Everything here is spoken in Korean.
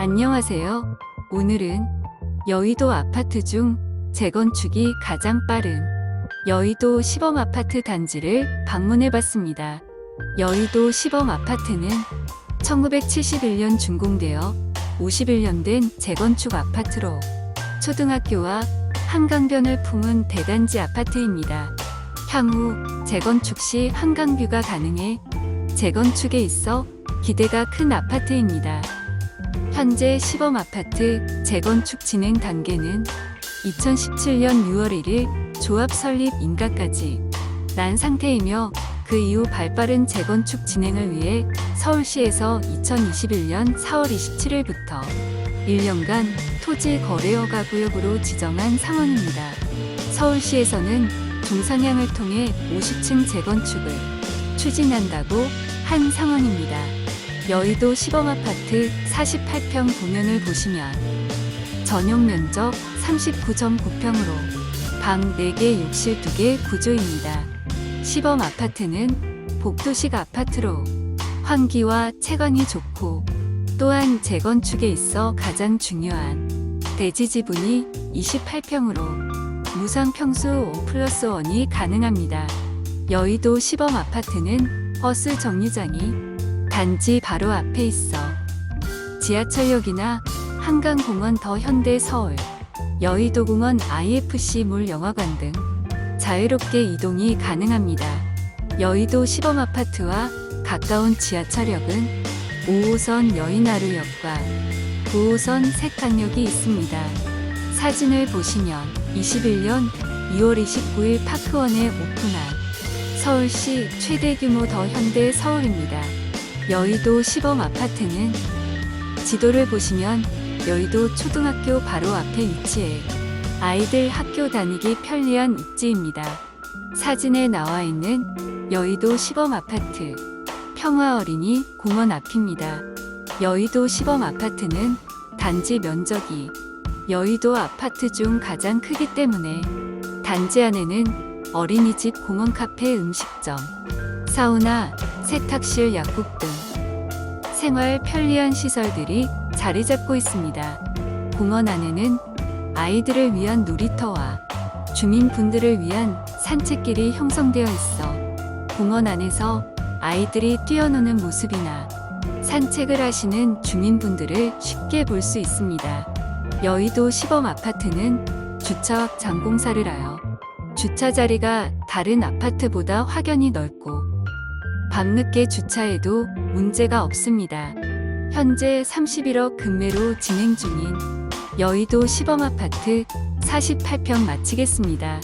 안녕하세요. 오늘은 여의도 아파트 중 재건축이 가장 빠른 여의도 시범 아파트 단지를 방문해 봤습니다. 여의도 시범 아파트는 1971년 준공되어 51년 된 재건축 아파트로 초등학교와 한강변을 품은 대단지 아파트입니다. 향후 재건축 시 한강뷰가 가능해 재건축에 있어 기대가 큰 아파트입니다. 현재 시범 아파트 재건축 진행 단계는 2017년 6월 1일 조합 설립 인가까지 난 상태이며 그 이후 발빠른 재건축 진행을 위해 서울시에서 2021년 4월 27일부터 1년간 토지 거래허가 구역으로 지정한 상황입니다. 서울시에서는 중상향을 통해 50층 재건축을 추진한다고 한 상황입니다. 여의도 시범아파트 48평 도면을 보시면 전용 면적 39.9평으로 방 4개, 욕실 2개 구조입니다. 시범 아파트는 복도식 아파트로 환기와 채광이 좋고 또한 재건축에 있어 가장 중요한 대지 지분이 28평으로 무상 평수 5 플러스 1이 가능합니다. 여의도 시범 아파트는 버스 정류장이 단지 바로 앞에 있어 지하철역이나 한강공원 더 현대 서울, 여의도공원 IFC 몰 영화관 등 자유롭게 이동이 가능합니다. 여의도 시범 아파트와 가까운 지하철역은 5호선 여의나루역과 9호선 색강역이 있습니다. 사진을 보시면 21년 2월 29일 파크원에 오픈한 서울시 최대 규모 더 현대 서울입니다. 여의도 시범 아파트는 지도를 보시면 여의도 초등학교 바로 앞에 위치해 아이들 학교 다니기 편리한 입지입니다. 사진에 나와 있는 여의도 시범 아파트 평화 어린이 공원 앞입니다. 여의도 시범 아파트는 단지 면적이 여의도 아파트 중 가장 크기 때문에 단지 안에는 어린이집 공원 카페 음식점, 사우나, 세탁실 약국 등 생활 편리한 시설들이 자리 잡고 있습니다. 공원 안에는 아이들을 위한 놀이터와 주민분들을 위한 산책길이 형성되어 있어 공원 안에서 아이들이 뛰어노는 모습이나 산책을 하시는 주민분들을 쉽게 볼 수 있습니다. 여의도 시범 아파트는 주차 확 장 공사를 하여 주차 자리가 다른 아파트보다 확연히 넓고 밤늦게 주차해도 문제가 없습니다. 현재 31억 금매로 진행 중인 여의도 시범 아파트 48평 마치겠습니다.